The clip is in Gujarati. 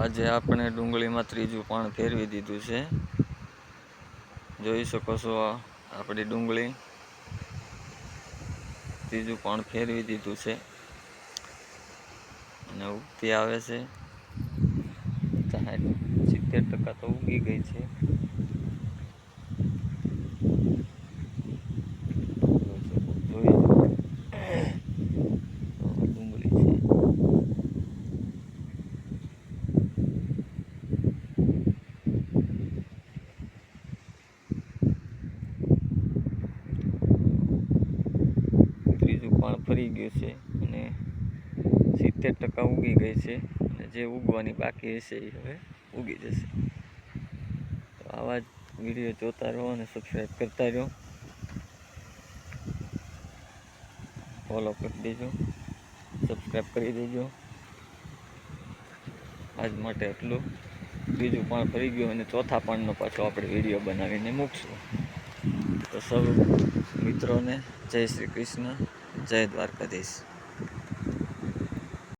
આજે આપણે ડુંગળીમાં ત્રીજું પાણ ફેરવી દીધું છે. જોઈ શકો છો આપણી ડુંગળી. ત્રીજું પાણ ફેરવી દીધું છે. અને ઉગતી આવે છે. સિત્તેર ટકા તો ઉગી ગઈ છે. ડુંગળી છે ત્રીજું પાણ ફરી ગયું છે અને સિત્તેર ટકા ઉગી ગઈ છે અને જે ઉગવાની બાકી હશે એ હવે ઉગી જશે. તો આવા જ વીડિયો જોતા રહો અને સબસ્ક્રાઈબ કરતા રહો. ફોલો કરી દેજો. સબસ્ક્રાઈબ કરી દેજો. આજ માટે એટલું બીજું પણ ફરી ગયું અને ચોથા પાણનો પાછો આપણે વીડિયો બનાવીને મૂકશું. તો સૌ મિત્રોને જય શ્રી કૃષ્ણ. જય દ્વારકાધીશ.